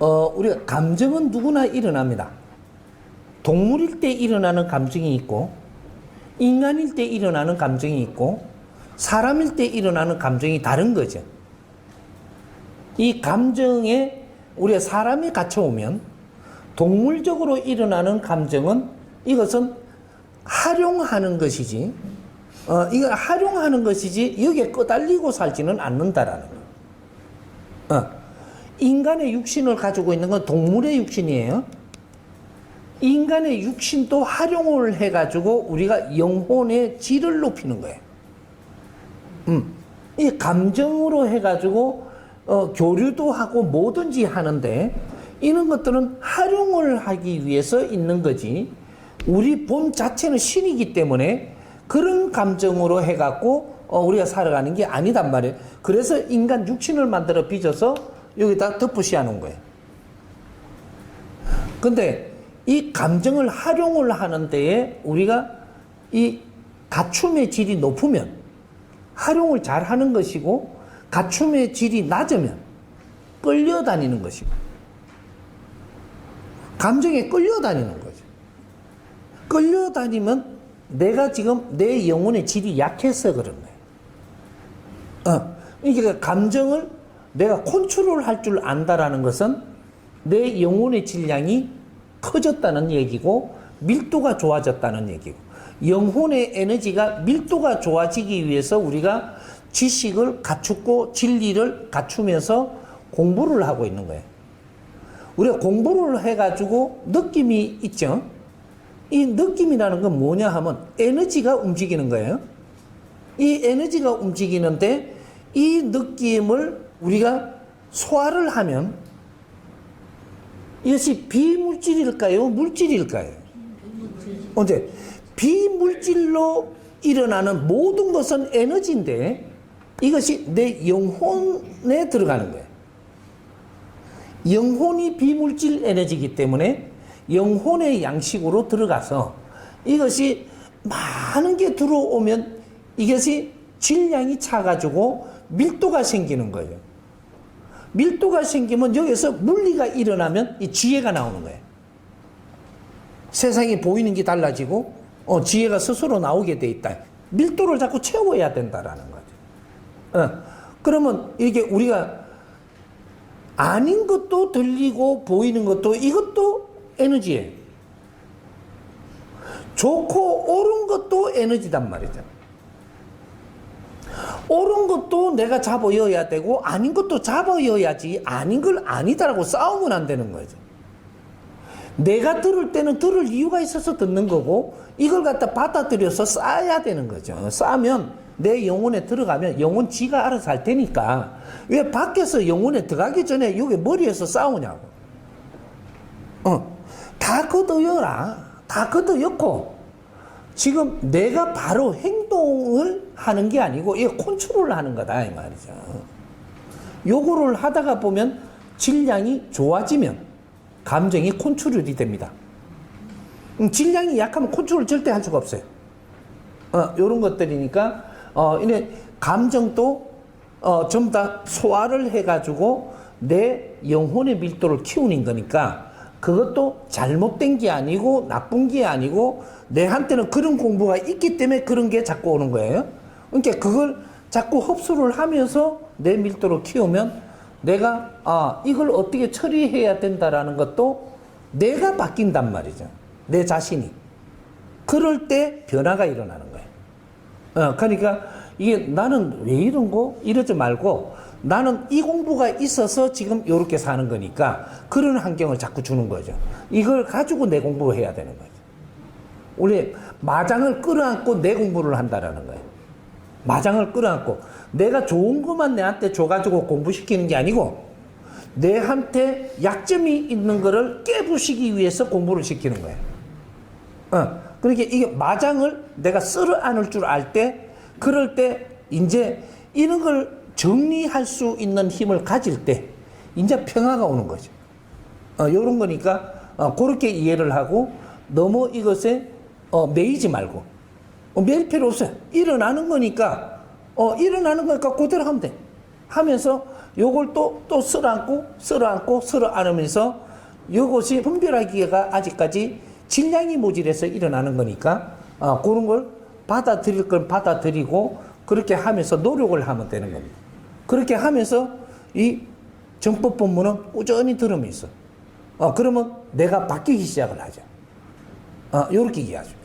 어, 우리가 감정은 누구나 일어납니다. 동물일 때 일어나는 감정이 있고, 인간일 때 일어나는 감정이 있고, 사람일 때 일어나는 감정이 다른 거죠. 이 감정에 우리가 사람이 갇혀오면 동물적으로 일어나는 감정은 이것은 활용하는 것이지, 어, 이거 활용하는 것이지 여기에 끄달리고 살지는 않는다라는 거. 어, 인간의 육신을 가지고 있는 건 동물의 육신이에요. 인간의 육신도 활용을 해가지고 우리가 영혼의 질을 높이는 거예요. 음, 이 감정으로 해가지고 어, 교류도 하고 뭐든지 하는데 이런 것들은 활용을 하기 위해서 있는 거지. 우리 본 자체는 신이기 때문에 그런 감정으로 해갖고 어, 우리가 살아가는 게 아니단 말이에요. 그래서 인간 육신을 만들어 빚어서 여기다 덮으시하 놓은 거예요. 근데 이 감정을 활용을 하는 데에 우리가 이 갖춤의 질이 높으면 활용을 잘 하는 것이고 갖춤의 질이 낮으면 끌려다니는 것이고 감정에 끌려다니는 거죠. 끌려다니면 내가 지금 내 영혼의 질이 약해서 그런 거예요. 어, 그러니까 감정을 내가 컨트롤 할 줄 안다라는 것은 내 영혼의 질량이 커졌다는 얘기고 밀도가 좋아졌다는 얘기고 영혼의 에너지가 밀도가 좋아지기 위해서 우리가 지식을 갖추고 진리를 갖추면서 공부를 하고 있는 거예요. 우리가 공부를 해가지고 느낌이 있죠. 이 느낌이라는 건 뭐냐 하면 에너지가 움직이는 거예요. 이 에너지가 움직이는데 이 느낌을 우리가 소화를 하면 이것이 비물질일까요? 물질일까요? 언제 비물질로 일어나는 모든 것은 에너지인데 이것이 내 영혼에 들어가는 거예요. 영혼이 비물질 에너지이기 때문에 영혼의 양식으로 들어가서 이것이 많은 게 들어오면 이것이 질량이 차가지고 밀도가 생기는 거예요. 밀도가 생기면 여기서 물리가 일어나면 이 지혜가 나오는 거예요. 세상이 보이는 게 달라지고 어, 지혜가 스스로 나오게 돼 있다. 밀도를 자꾸 채워야 된다라는 거죠. 어, 그러면 이게 우리가 아닌 것도 들리고 보이는 것도 이것도 에너지예요. 좋고 옳은 것도 에너지단 말이죠. 옳은 것도 내가 잡아여야 되고 아닌 것도 잡아여야지 아닌 걸 아니다라고 싸우면 안 되는 거죠. 내가 들을 때는 들을 이유가 있어서 듣는 거고 이걸 갖다 받아들여서 쌓아야 되는 거죠. 쌓으면 내 영혼에 들어가면 영혼 지가 알아서 할 테니까 왜 밖에서 영혼에 들어가기 전에 여기 머리에서 싸우냐고. 어, 다 걷어여라. 다 걷어였고 지금 내가 바로 행동을 하는 게 아니고 이게 컨트롤을 하는 거다 이 말이죠. 요거를 하다가 보면 질량이 좋아지면 감정이 컨트롤이 됩니다. 음, 질량이 약하면 컨트롤 절대 할 수가 없어요. 어, 요런 것들이니까 어, 이제 감정도 어, 전부 다 소화를 해가지고 내 영혼의 밀도를 키우는 거니까 그것도 잘못된 게 아니고 나쁜 게 아니고 내한테는 그런 공부가 있기 때문에 그런 게 자꾸 오는 거예요. 그러니까 그걸 자꾸 흡수를 하면서 내 밀도를 키우면 내가 아 이걸 어떻게 처리해야 된다라는 것도 내가 바뀐단 말이죠. 내 자신이. 그럴 때 변화가 일어나는 거예요. 어, 그러니까 이게 나는 왜 이런 거 이러지 말고 나는 이 공부가 있어서 지금 이렇게 사는 거니까 그런 환경을 자꾸 주는 거죠. 이걸 가지고 내 공부를 해야 되는 거죠. 우리 마장을 끌어안고 내 공부를 한다라는 거예요. 마장을 끌어안고 내가 좋은 것만 내한테 줘가지고 공부시키는 게 아니고 내한테 약점이 있는 거를 깨부시기 위해서 공부를 시키는 거예요. 어, 그러니까 이게 마장을 내가 쓸어 안을 줄 알 때, 그럴 때 이제 이런 걸 정리할 수 있는 힘을 가질 때 이제 평화가 오는 거죠. 어, 요런 거니까 어, 그렇게 이해를 하고 너무 이것에 어, 매이지 말고 어, 매일 필요 없어요. 일어나는 거니까 어, 일어나는 거니까 그대로 하면 돼. 하면서 요걸 또, 또 쓸어안고, 쓸어안고, 쓸어안으면서 요것이 분별하기가 아직까지 질량이 모질해서 일어나는 거니까, 아, 그런 걸 받아들일 건 받아들이고, 그렇게 하면서 노력을 하면 되는 겁니다. 그렇게 하면서 이 정법 본문은 꾸준히 들으면서, 어, 그러면 내가 바뀌기 시작을 하죠. 어, 요렇게 이해하죠.